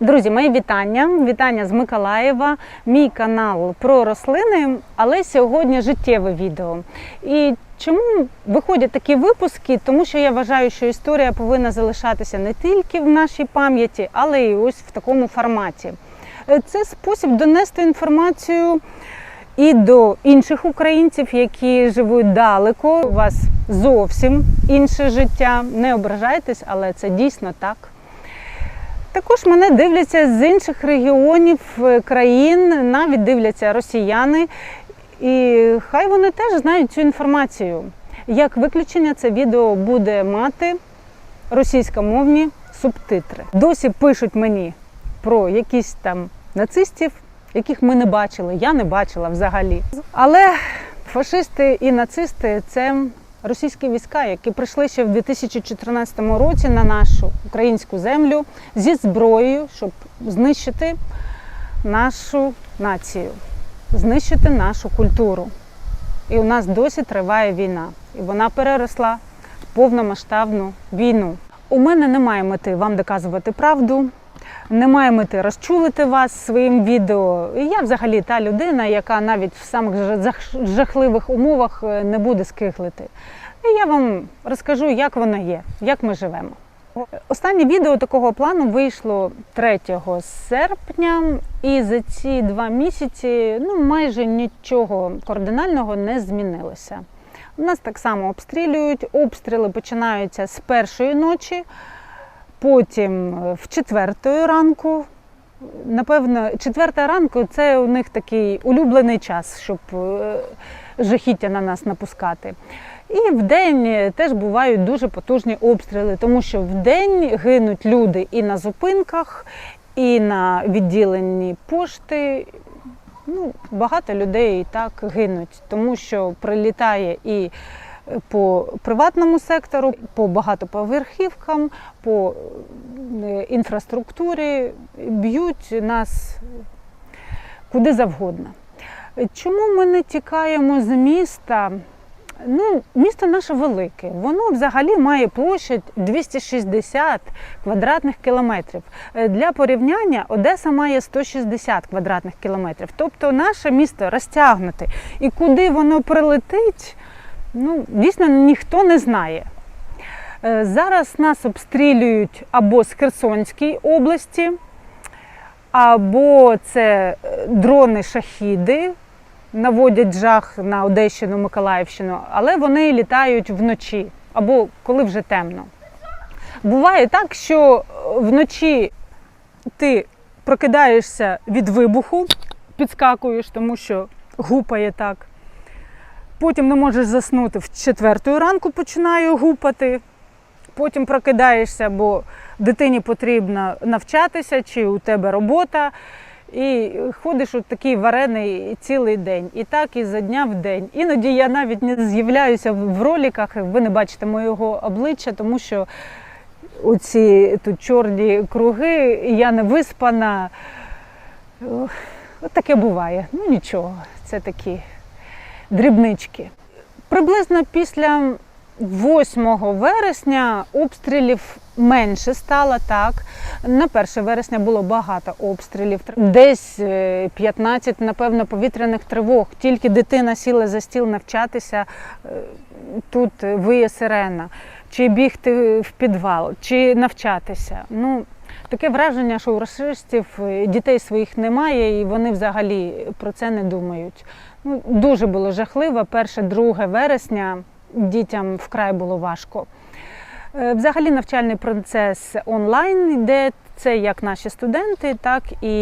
Друзі, мої вітання. Вітання з Миколаєва. Мій канал про рослини, але сьогодні життєве відео. І чому виходять такі випуски? Тому що я вважаю, що історія повинна залишатися не тільки в нашій пам'яті, але й ось в такому форматі. Е, Це спосіб донести інформацію і до інших українців, які живуть далеко. У вас зовсім інше життя. Не ображайтесь, але це дійсно так. Також мене дивляться з інших регіонів е, країн, навіть дивляться росіяни. І хай вони теж знають цю інформацію. Як виключення, це відео буде мати російськомовні субтитри. Досі пишуть мені про якісь там нацистів, яких ми не бачили. Я не бачила взагалі. Але фашисти і нацисти це російські війська, які прийшли ще в 2014 році на нашу українську землю зі зброєю, щоб знищити нашу націю, знищити нашу культуру. І у нас досі триває війна, і вона переросла в повномасштабну війну. У мене немає мети вам доказувати правду, немає мети розчулити вас своїм відео. І я взагалі та людина, яка навіть в самих жахливих умовах е, не буде скиглити. І я вам розкажу, як воно є, як ми живемо. Останнє відео такого плану вийшло 3 серпня, і за ці два місяці ну, майже нічого кардинального не змінилося. У нас так само обстрілюють. Обстріли починаються з першої ночі, потім е, в четвертої ранку. Напевно, четверта ранку це у них такий улюблений час, щоб е, жахіття на нас напускати. І в день теж бувають дуже потужні обстріли, тому що в день гинуть люди і на зупинках, і на відділенні пошти. Ну, багато людей і так гинуть, тому що прилітає і по приватному сектору, по багатоповерхівкам, по е, інфраструктурі б'ють нас куди завгодно. Чому ми не тікаємо з міста? Ну, місто наше велике. Воно взагалі має площадь 260 квадратних кілометрів. Е, Для порівняння Одеса має 160 квадратних кілометрів. Тобто наше місто розтягнуте. І куди воно прилетить, ну, дійсно ніхто не знає. Е, Зараз нас обстрілюють або з Херсонської області, або це е, дрони-шахіди, наводять жах на Одещину, Миколаївщину, але вони літають вночі або коли вже темно. Буває так, що вночі ти прокидаєшся від вибуху, підскакуєш, тому що гупає так. Потім не можеш заснути в четвертої ранку починає гупати. Потім прокидаєшся, бо дитині потрібно навчатися, чи у тебе робота. І ходиш у такий варений цілий день. І так ізо дня в день. Іноді я навіть не з'являюся в роликах, ви не бачите моєго обличчя, тому що оці тут чорні круги, я не виспана. От таке буває. Ну нічого, це такі дрібнички. Приблизно після 8 вересня обстрілів менше стало так. На 1 вересня було багато обстрілів, десь е, 15, напевно, повітряних тривог. Тільки дитина сіла за стіл навчатися, е, тут виє сирена, чи бігти в підвал, чи навчатися. Ну, таке враження, що у расистів е, дітей своїх немає, і вони взагалі про це не думають. Ну, дуже було жахливо. 1-2 вересня дітям вкрай було важко. Е, Взагалі навчальний процес онлайн йде. Це як наші студенти, так і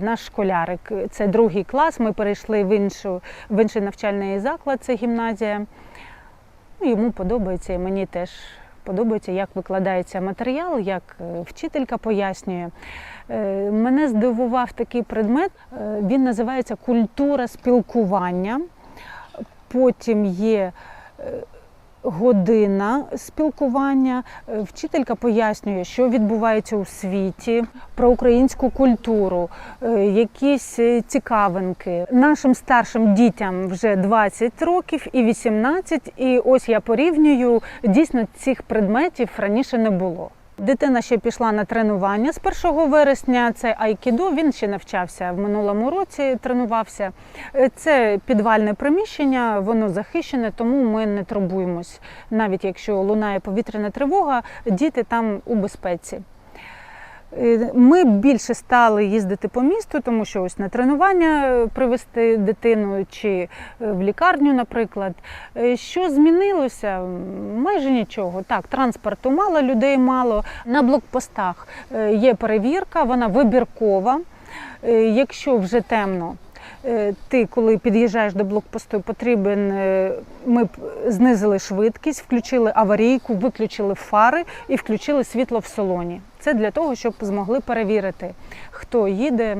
наш школярик. Це другий клас. Ми перейшли в іншу в інший навчальний заклад, це гімназія. Ну, йому подобається, і мені теж подобається, як викладається матеріал, як е, вчителька пояснює. Е, Мене здивував такий предмет. Він називається культура спілкування. Потім є година спілкування. Е, Вчителька пояснює, що відбувається у світі, про українську культуру, е, якісь е, цікавинки. Нашим старшим дітям вже 20 років і 18, і ось я порівнюю, дійсно цих предметів раніше не було. Дитина ще пішла на тренування з 1 вересня. Це айкідо. Він ще навчався в минулому році, тренувався. Е, Це підвальне приміщення, воно захищене, тому ми не турбуємось. Навіть якщо лунає повітряна тривога, діти там у безпеці. Ми більше стали їздити по місту, тому що ось на тренування е, привезти дитину чи е, в лікарню, наприклад. Е, Що змінилося? Майже нічого. Так, транспорту мало, людей мало. На блокпостах є перевірка, вона вибіркова. Якщо вже темно, ти, коли під'їжджаєш до блокпосту, потрібен. е, Ми знизили швидкість, включили аварійку, виключили фари і включили світло в салоні. Це для того, щоб змогли перевірити, хто їде.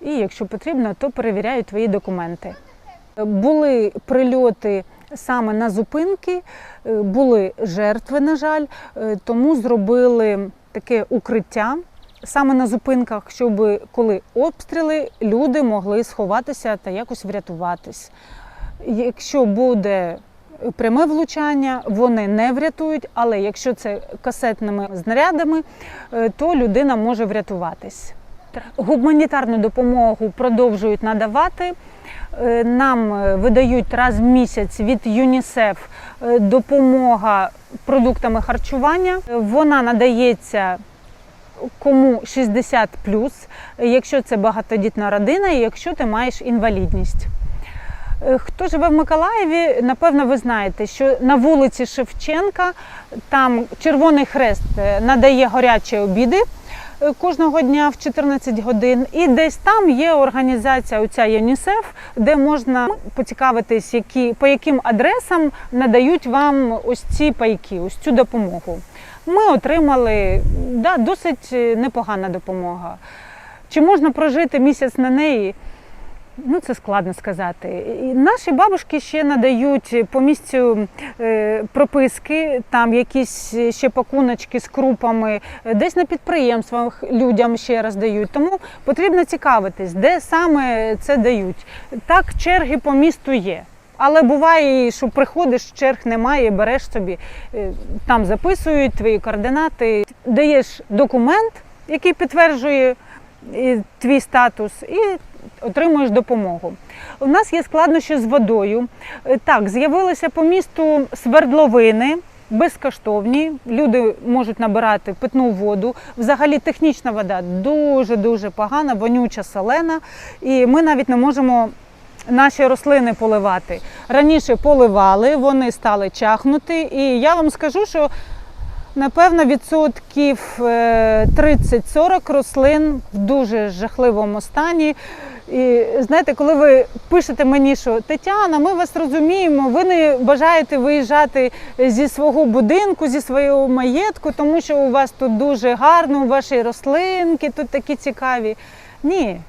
І якщо потрібно, то перевіряють твої документи. Були прильоти саме на зупинки, е, були жертви, на жаль, е, тому зробили таке укриття саме на зупинках, щоб коли обстріли, люди могли сховатися та якось врятуватись. Якщо буде пряме влучання, вони не врятують, але якщо це касетними знарядами, е, то людина може врятуватись. Гуманітарну допомогу продовжують надавати. Е, Нам е, видають раз в місяць від ЮНІСЕФ допомога продуктами харчування. Вона надається кому 60 якщо це багатодітна родина, і якщо ти маєш інвалідність. Е, Хто живе в Миколаєві, напевно, ви знаєте, що на вулиці Шевченка там Червоний Хрест е, надає гарячі обіди е, кожного дня в 14 годин. І десь там є організація оця ЮНІСЕФ, де можна поцікавитись, які, по яким адресам надають вам ось ці пайки, ось цю допомогу. Ми отримали да, досить е, непогана допомога. Чи можна прожити місяць на неї? Ну, це складно сказати. І Наші бабушки ще надають по місцю е, прописки, там якісь ще пакуночки з крупами, е, десь на підприємствах людям ще раз дають. Тому потрібно цікавитись, де саме це дають. Так, черги по місту є. Але буває, що приходиш, черг немає, береш собі, е, там записують твої координати, даєш документ, який підтверджує е, твій статус, і отримуєш допомогу. У нас є складнощі з водою. Е, Так, з'явилися по місту свердловини. Безкоштовні, люди можуть набирати питну воду. Взагалі технічна вода дуже дуже погана, вонюча, солена, і ми навіть не можемо наші рослини поливати. Раніше поливали, вони стали чахнути, і я вам скажу, що Напевно, відсотків е, 30-40 рослин в дуже жахливому стані. І знаєте, коли ви пишете мені, що Тетяна, ми вас розуміємо, ви не бажаєте виїжджати зі свого будинку, зі свого маєтку, тому що у вас тут дуже гарно, ваші рослинки тут такі цікаві. Ні.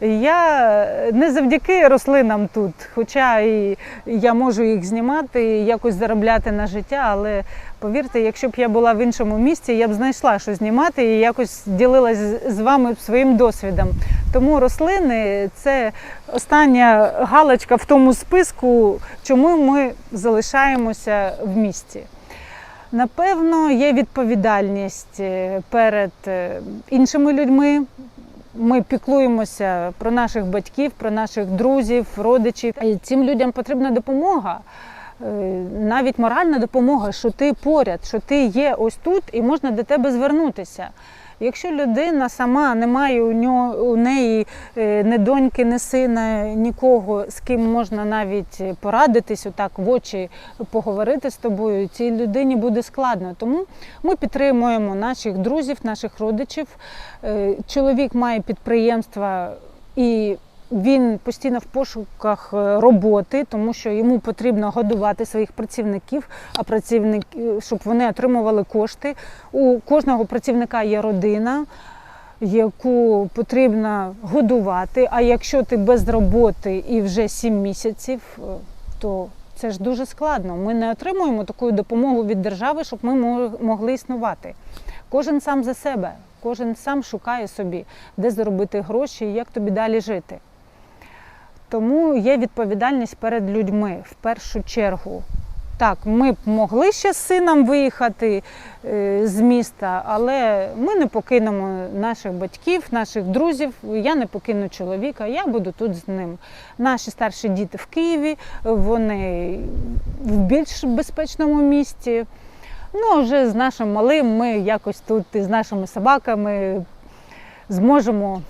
Я не завдяки рослинам тут, хоча і я можу їх знімати, і якось заробляти на життя, але повірте, якщо б я була в іншому місці, я б знайшла що знімати і якось ділилась з- з вами своїм досвідом. Тому рослини це остання галочка в тому списку, чому ми залишаємося в місті. Напевно, є відповідальність е, перед е, іншими людьми. Ми піклуємося про наших батьків, про наших друзів, родичів. І цим людям потрібна допомога, е, навіть моральна допомога, що ти поряд, що ти є ось тут і можна до тебе звернутися. Якщо людина сама не має у нього у неї не доньки, ні сина, нікого, з ким можна навіть порадитись, отак в очі поговорити з тобою, цій людині буде складно. Тому ми підтримуємо наших друзів, наших родичів. Е, Чоловік має підприємства і він постійно в пошуках е, роботи, тому що йому потрібно годувати своїх працівників, а працівники, щоб вони отримували кошти. У кожного працівника є родина, яку потрібно годувати. А якщо ти без роботи і вже 7 місяців, е, то це ж дуже складно. Ми не отримуємо таку допомогу від держави, щоб ми могли існувати. Кожен сам за себе, кожен сам шукає собі, де заробити гроші і як тобі далі жити. Тому є відповідальність перед людьми в першу чергу. Так, ми б могли ще з сином виїхати е, з міста, але ми не покинемо наших батьків, наших друзів. Я не покину чоловіка, я буду тут з ним. Наші старші діти в Києві, вони в більш безпечному місті. Ну, вже з нашим малим ми якось тут із нашими собаками зможемо,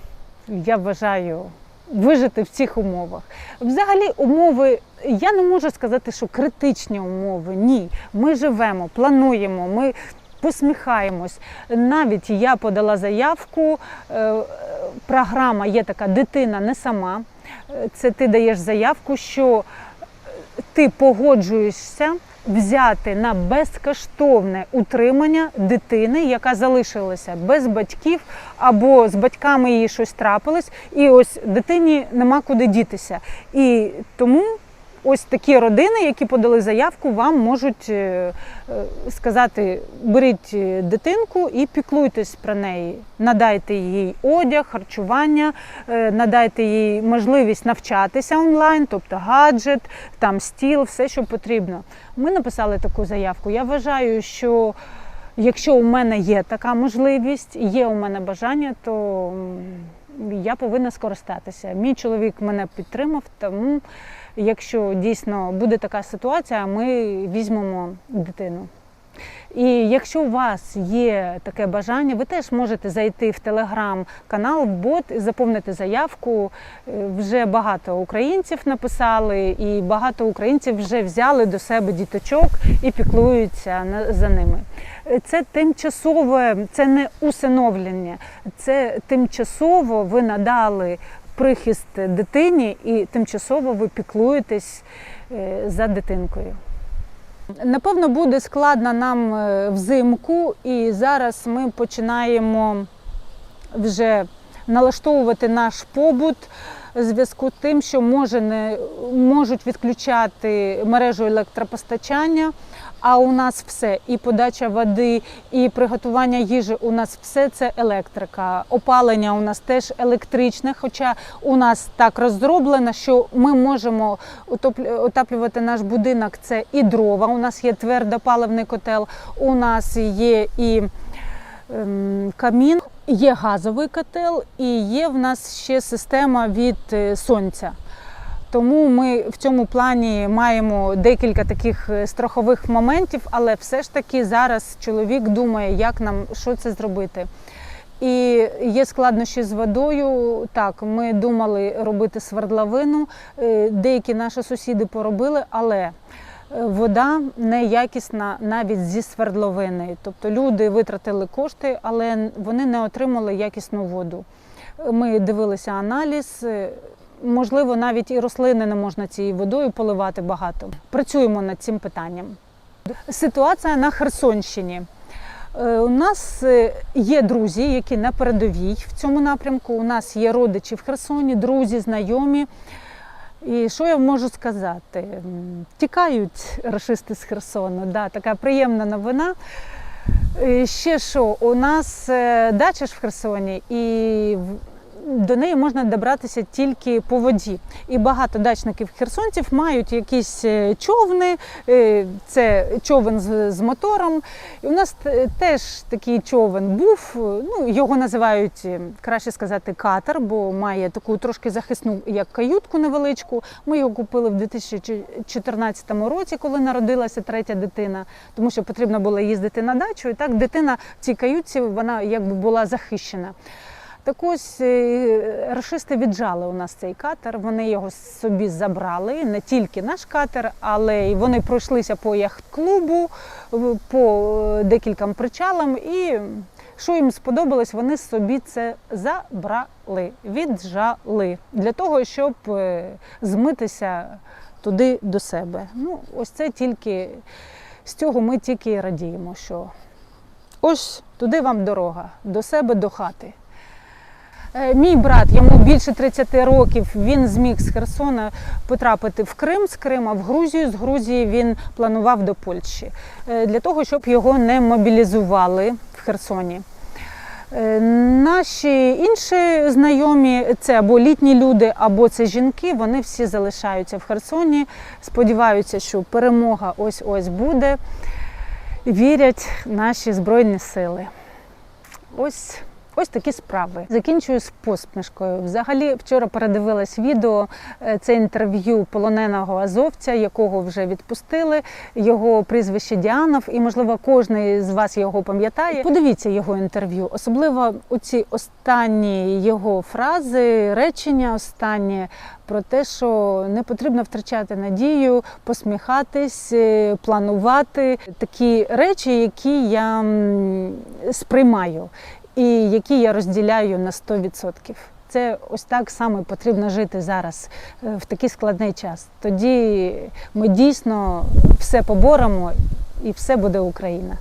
я вважаю, вижити в цих умовах. Взагалі, умови, я не можу сказати, що критичні умови. Ні. Ми живемо, плануємо, ми посміхаємось. Навіть я подала заявку. е, Програма є така дитина не сама. Е, Це ти даєш заявку, що ти погоджуєшся взяти на безкоштовне утримання дитини, яка залишилася без батьків, або з батьками їй щось трапилось, і ось дитині нема куди дітися. І тому ось такі родини, які подали заявку, вам можуть е, е, сказати: беріть е, дитинку і піклуйтесь про неї. Надайте їй одяг, харчування, надайте їй можливість навчатися онлайн, тобто гаджет, там стіл, все, що потрібно. Ми написали таку заявку. Я вважаю, що якщо у мене є така можливість, є у мене бажання, то я повинна скористатися. Мій чоловік мене підтримав, тому якщо дійсно буде така ситуація, ми візьмемо дитину. І якщо у вас є таке бажання, ви теж можете зайти в телеграм-канал, в бот і заповнити заявку. Е, Вже багато українців написали, і багато українців вже взяли до себе діточок і піклуються за ними. Це тимчасове, це не усиновлення, це тимчасово ви надали прихист дитині і тимчасово ви піклуєтесь е, за дитинкою. Напевно, буде складно нам е, взимку, і зараз ми починаємо вже налаштовувати наш побут в зв'язку з тим, що може не можуть відключати мережу електропостачання. А у нас все і подача води, і приготування їжі. У нас все це електрика. Опалення у нас теж електричне. Хоча у нас так розроблено, що ми можемо отаплювати наш будинок. Це і дрова. У нас є твердопаливний котел, у нас є і ем, камін, є газовий котел, і є в нас ще система від е, сонця. Тому ми в цьому плані маємо декілька таких е, страхових моментів, але все ж таки зараз чоловік думає, як нам що це зробити. І є складнощі з водою. Так, ми думали робити свердловину. е, Деякі наші сусіди поробили, але вода неякісна навіть зі свердловини. Тобто люди витратили кошти, але вони не отримали якісну воду. Ми дивилися аналіз. е, Можливо, навіть і рослини не можна цією водою поливати багато. Працюємо над цим питанням. Ситуація на Херсонщині. Е, У нас е, є друзі, які на передовій в цьому напрямку. У нас є родичі в Херсоні, друзі, знайомі. І що я можу сказати? Тікають рашисти з Херсону. Да, така приємна новина. І Ще що, у нас е, дача ж в Херсоні, і до неї можна добратися тільки по воді. І багато дачників херсонців мають якісь е, човни, е, це човен з, мотором. І у нас теж такий човен був. е, Ну, його називають краще сказати катер, бо має таку трошки захисну як каютку невеличку. Ми його купили в 2014 році, коли народилася третя дитина, тому що потрібно було їздити на дачу. І так дитина в цій каютці вона якби була захищена. Так ось е, рашисти віджали у нас цей катер. Вони його собі забрали, не тільки наш катер, але й вони пройшлися по яхт-клубу, по е, декільком причалам. І що їм сподобалось, вони собі це забрали, віджали для того, щоб е, змитися туди до себе. Ну, ось це тільки з цього ми тільки і радіємо, що ось туди вам дорога, до себе, до хати. Е, Мій брат, йому більше 30 років, він зміг з Херсона потрапити в Крим, з Крима в Грузію. З Грузії він планував до Польщі е, для того, щоб його не мобілізували в Херсоні. Е, Наші інші знайомі це або літні люди, або це жінки. Вони всі залишаються в Херсоні. Сподіваються, що перемога ось ось буде. Вірять наші збройні сили. Ось. Ось такі справи. Закінчую з посмішкою. Взагалі, вчора передивилась відео. е, Це інтерв'ю полоненого азовця, якого вже відпустили. Його прізвище Діанов, і можливо кожен з вас його пам'ятає. Подивіться його інтерв'ю, особливо оці останні його фрази, речення останні про те, що не потрібно втрачати надію, посміхатись, е, планувати такі речі, які я сприймаю і які я розділяю на 100%. Це ось так само потрібно жити зараз е, в такий складний час. Тоді ми дійсно все поборемо і все буде Україна.